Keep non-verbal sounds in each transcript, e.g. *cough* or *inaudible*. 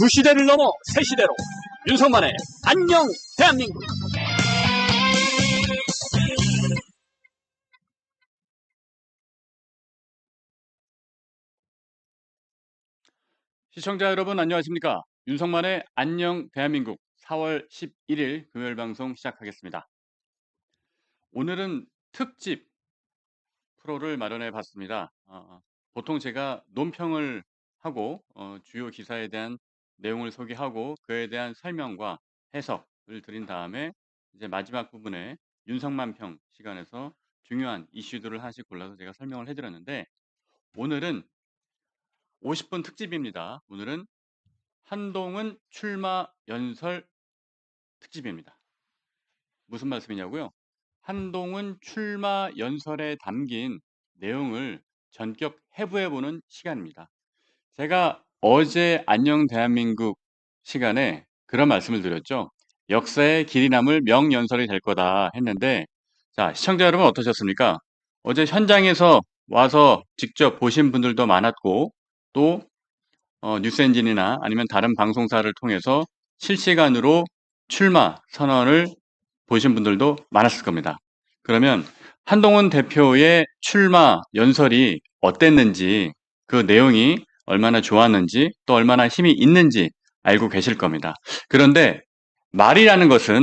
두 시대를 넘어 새 시대로 윤석만의 안녕 대한민국. 시청자 여러분 안녕하십니까? 윤석만의 안녕 대한민국 4월 11일 금요일 방송 시작하겠습니다. 오늘은 특집 프로를 마련해 봤습니다. 어, 보통 제가 논평을 하고 어, 주요 기사에 대한 내용을 소개하고 그에 대한 설명과 해석을 드린 다음에 이제 마지막 부분에 윤석만 평 시간에서 중요한 이슈들을 하나씩 골라서 제가 설명을 해드렸는데 오늘은 50분 특집입니다. 오늘은 한동훈 출마 연설 특집입니다. 무슨 말씀이냐고요? 한동훈 출마 연설에 담긴 내용을 전격 해부해보는 시간입니다. 제가 어제 안녕 대한민국 시간에 그런 말씀을 드렸죠. 역사의 길이 남을 명연설이 될 거다 했는데 자 시청자 여러분 어떠셨습니까? 어제 현장에서 와서 직접 보신 분들도 많았고 또 어, 뉴스엔진이나 아니면 다른 방송사를 통해서 실시간으로 출마 선언을 보신 분들도 많았을 겁니다. 그러면 한동훈 대표의 출마 연설이 어땠는지 그 내용이 얼마나 좋았는지 또 얼마나 힘이 있는지 알고 계실 겁니다. 그런데 말이라는 것은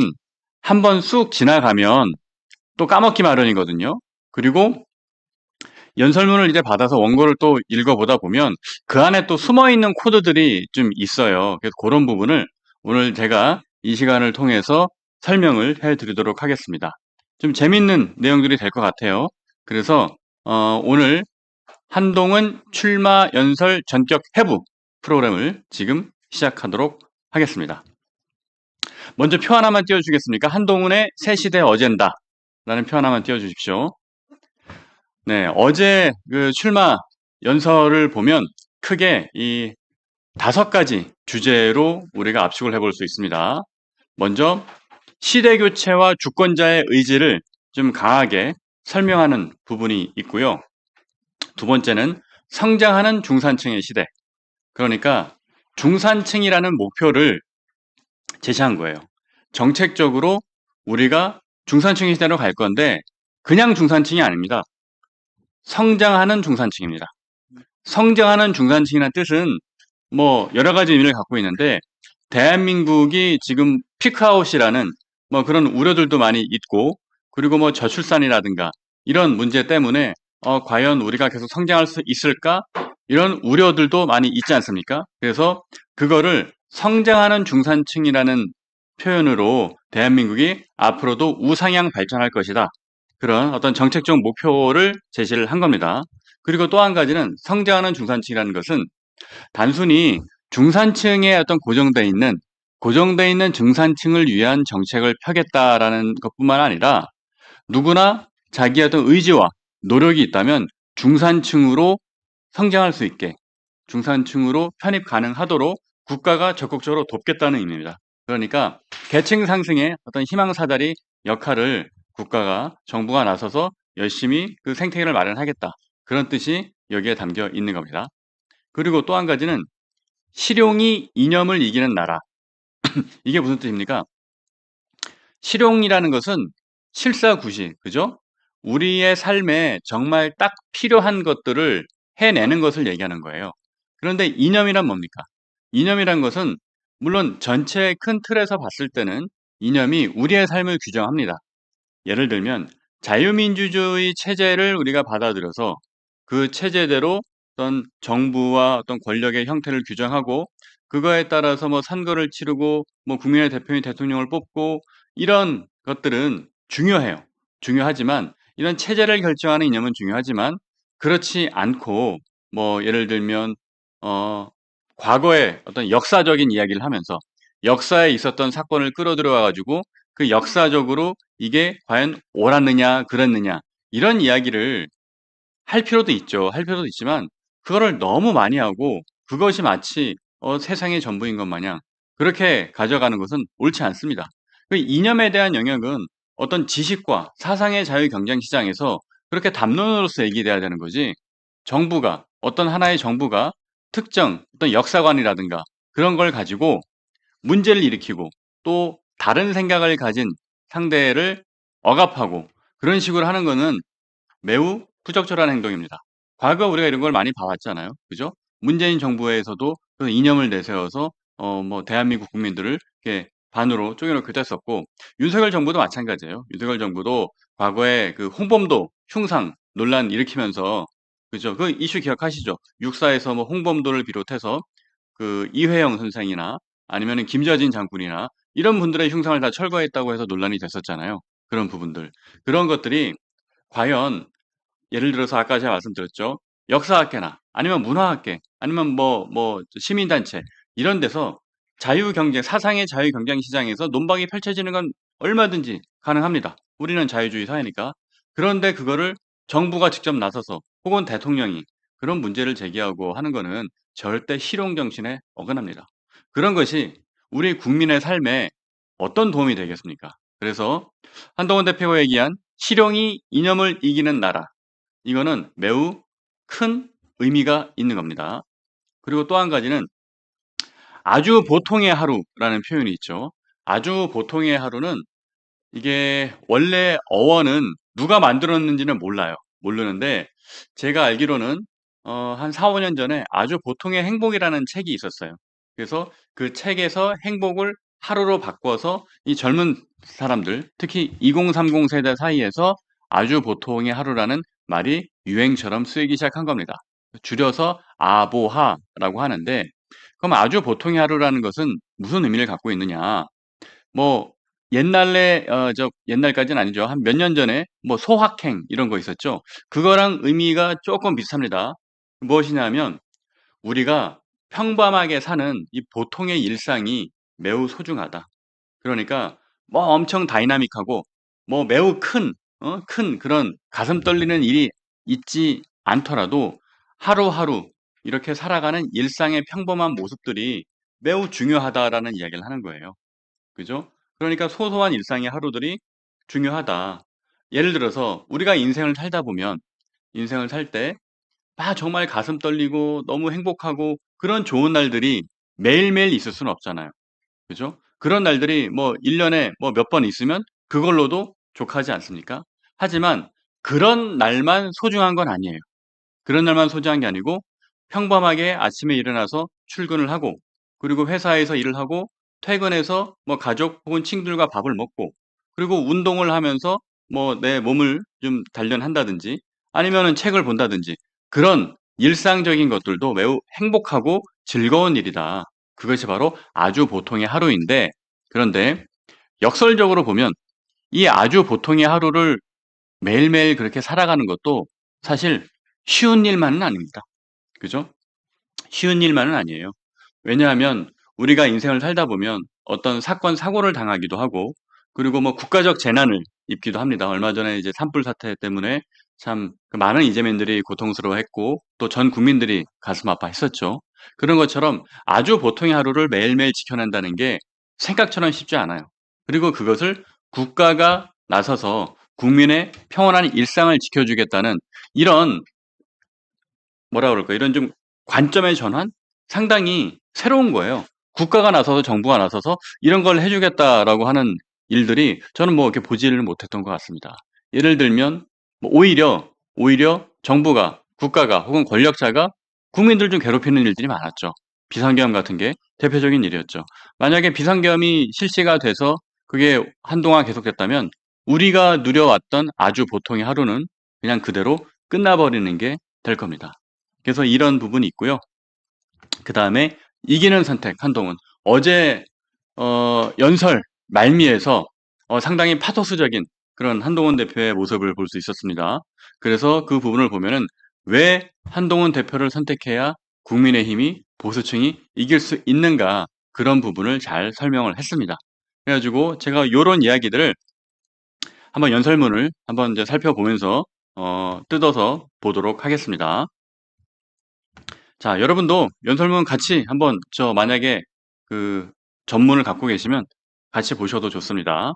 한번 쑥 지나가면 또 까먹기 마련이거든요. 그리고 연설문을 이제 받아서 원고를 또 읽어보다 보면 그 안에 또 숨어 있는 코드들이 좀 있어요. 그래서 그런 부분을 오늘 제가 이 시간을 통해서 설명을 해 드리도록 하겠습니다. 좀 재밌는 내용들이 될 것 같아요. 그래서 어, 오늘 한동훈 출마 연설 전격 해부 프로그램을 지금 시작하도록 하겠습니다. 먼저 표 하나만 띄워주겠습니까? 한동훈의 새 시대 어젠다 라는 표 하나만 띄워주십시오. 네, 어제 그 출마 연설을 보면 크게 이 다섯 가지 주제로 우리가 압축을 해볼 수 있습니다. 먼저 시대 교체와 주권자의 의지를 좀 강하게 설명하는 부분이 있고요. 두 번째는 성장하는 중산층의 시대. 그러니까 중산층이라는 목표를 제시한 거예요. 정책적으로 우리가 중산층의 시대로 갈 건데 그냥 중산층이 아닙니다. 성장하는 중산층입니다. 성장하는 중산층이라는 뜻은 뭐 여러 가지 의미를 갖고 있는데 대한민국이 지금 피크아웃이라는 뭐 그런 우려들도 많이 있고 그리고 뭐 저출산이라든가 이런 문제 때문에 어, 과연 우리가 계속 성장할 수 있을까? 이런 우려들도 많이 있지 않습니까? 그래서 그거를 성장하는 중산층이라는 표현으로 대한민국이 앞으로도 우상향 발전할 것이다. 그런 어떤 정책적 목표를 제시를 한 겁니다. 그리고 또 한 가지는 성장하는 중산층이라는 것은 단순히 중산층에 어떤 고정되어 있는 고정되어 있는 중산층을 위한 정책을 펴겠다라는 것뿐만 아니라 누구나 자기의 어떤 의지와 노력이 있다면 중산층으로 성장할 수 있게 중산층으로 편입 가능하도록 국가가 적극적으로 돕겠다는 의미입니다. 그러니까 계층 상승의 어떤 희망 사다리 역할을 국가가 정부가 나서서 열심히 그 생태계를 마련하겠다. 그런 뜻이 여기에 담겨 있는 겁니다. 그리고 또 한 가지는 실용이 이념을 이기는 나라. *clears throat* 이게 무슨 뜻입니까? 실용이라는 것은 실사구시, 그죠? 우리의 삶에 정말 딱 필요한 것들을 해내는 것을 얘기하는 거예요. 그런데 이념이란 뭡니까? 이념이란 것은 물론 전체 큰 틀에서 봤을 때는 이념이 우리의 삶을 규정합니다. 예를 들면 자유민주주의 체제를 우리가 받아들여서 그 체제대로 어떤 정부와 어떤 권력의 형태를 규정하고 그거에 따라서 뭐 선거를 치르고 뭐 국민의 대표인 대통령을 뽑고 이런 것들은 중요해요. 중요하지만 이런 체제를 결정하는 이념은 중요하지만 그렇지 않고 뭐 예를 들면 어 과거의 어떤 역사적인 이야기를 하면서 역사에 있었던 사건을 끌어들여와 가지고 그 역사적으로 이게 과연 옳았느냐 그랬느냐 이런 이야기를 할 필요도 있죠. 할 필요도 있지만 그거를 너무 많이 하고 그것이 마치 어, 세상의 전부인 것 마냥 그렇게 가져가는 것은 옳지 않습니다. 그 이념에 대한 영역은 어떤 지식과 사상의 자유 경쟁 시장에서 그렇게 담론으로서 얘기돼야 되는 거지. 정부가 어떤 하나의 정부가 특정 어떤 역사관이라든가 그런 걸 가지고 문제를 일으키고 또 다른 생각을 가진 상대를 억압하고 그런 식으로 하는 거는 매우 부적절한 행동입니다. 과거 우리가 이런 걸 많이 봐왔잖아요. 그죠? 문재인 정부에서도 그 이념을 내세워서 어 뭐 대한민국 국민들을 이렇게 반으로 쪼개놓기도 했었고 윤석열 정부도 마찬가지예요. 윤석열 정부도 과거에 그 홍범도 흉상 논란 일으키면서 그죠? 그 이슈 기억하시죠? 육사에서 뭐 홍범도를 비롯해서 그 이회영 선생이나 아니면은 김저진 장군이나 이런 분들의 흉상을 다 철거했다고 해서 논란이 됐었잖아요. 그런 부분들. 그런 것들이 과연 예를 들어서 아까 제가 말씀드렸죠. 역사학계나 아니면 문화학계 아니면 뭐 뭐 시민단체 이런 데서 자유경제 사상의 자유경쟁 시장에서 논박이 펼쳐지는 건 얼마든지 가능합니다. 우리는 자유주의 사회니까. 그런데 그거를 정부가 직접 나서서 혹은 대통령이 그런 문제를 제기하고 하는 거는 절대 실용 정신에 어긋납니다. 그런 것이 우리 국민의 삶에 어떤 도움이 되겠습니까? 그래서 한동훈 대표가 얘기한 실용이 이념을 이기는 나라. 이거는 매우 큰 의미가 있는 겁니다. 그리고 또 한 가지는 아주 보통의 하루라는 표현이 있죠. 아주 보통의 하루는 이게 원래 어원은 누가 만들었는지는 몰라요. 모르는데 제가 알기로는 어 한 4-5년 전에 아주 보통의 행복이라는 책이 있었어요. 그래서 그 책에서 행복을 하루로 바꿔서 이 젊은 사람들 특히 2030 세대 사이에서 아주 보통의 하루라는 말이 유행처럼 쓰이기 시작한 겁니다. 줄여서 아보하라고 하는데 그럼 아주 보통의 하루라는 것은 무슨 의미를 갖고 있느냐? 뭐 옛날에 어 저 옛날까지는 아니죠. 한 몇 년 전에 뭐 소확행 이런 거 있었죠. 그거랑 의미가 쪼끔 비슷합니다. 무엇이냐면 우리가 평범하게 사는 이 보통의 일상이 매우 소중하다. 그러니까 뭐 엄청 다이나믹하고 뭐 매우 큰 어 큰 그런 가슴 떨리는 일이 있지 않더라도 하루하루 이렇게 살아가는 일상의 평범한 모습들이 매우 중요하다라는 이야기를 하는 거예요. 그죠? 그러니까 소소한 일상의 하루들이 중요하다. 예를 들어서 우리가 인생을 살다 보면 인생을 살 때 아 정말 가슴 떨리고 너무 행복하고 그런 좋은 날들이 매일매일 있을 수는 없잖아요. 그죠? 그런 날들이 뭐 1 년에 뭐 몇 번 있으면 그걸로도 족하지 않습니까? 하지만 그런 날만 소중한 건 아니에요. 그런 날만 소중한 게 아니고 평범하게 아침에 일어나서 출근을 하고 그리고 회사에서 일을 하고 퇴근해서 뭐 가족 혹은 친구들과 밥을 먹고 그리고 운동을 하면서 뭐 내 몸을 좀 단련한다든지 아니면은 책을 본다든지 그런 일상적인 것들도 매우 행복하고 즐거운 일이다. 그것이 바로 아주 보통의 하루인데 그런데 역설적으로 보면 이 아주 보통의 하루를 매일매일 그렇게 살아가는 것도 사실 쉬운 일만은 아닙니다. 그죠? 쉬운 일만은 아니에요. 왜냐하면 우리가 인생을 살다 보면 어떤 사건 사고를 당하기도 하고 그리고 뭐 국가적 재난을 입기도 합니다. 얼마 전에 이제 산불 사태 때문에 참그 많은 이재민들이 고통스러워했고 또 전 국민들이 가슴 아파했었죠. 그런 것처럼 아주 보통의 하루를 매일매일 지켜낸다는 게 생각처럼 쉽지 않아요. 그리고 그것을 국가가 나서서 국민의 평온한 일상을 지켜주겠다는 이런 뭐라 그럴까 이런 좀 관점의 전환? 상당히 새로운 거예요. 국가가 나서서 정부가 나서서 이런 걸 해 주겠다라고 하는 일들이 저는 뭐 이렇게 보지를 못했던 것 같습니다. 예를 들면 뭐 오히려, 오히려 정부가 국가가 혹은 권력자가 국민들 좀 괴롭히는 일들이 많았죠. 비상계엄 같은 게 대표적인 일이었죠. 만약에 비상계엄이 실시가 돼서 그게 한동안 계속됐다면 우리가 누려왔던 아주 보통의 하루는 그냥 그대로 끝나버리는 게 될 겁니다. 그래서 이런 부분이 있고요. 그 다음에 이기는 선택 한동훈. 어제 어 연설 말미에서 어 상당히 파토스적인 그런 한동훈 대표의 모습을 볼 수 있었습니다. 그래서 그 부분을 보면은 왜 한동훈 대표를 선택해야 국민의힘이 보수층이 이길 수 있는가 그런 부분을 잘 설명을 했습니다. 그래 가지고 제가 요런 이야기들을 한번 연설문을 한번 이제 살펴보면서 어 뜯어서 보도록 하겠습니다. 자, 여러분도 연설문 같이 한번 저 만약에 그 전문을 갖고 계시면 같이 보셔도 좋습니다.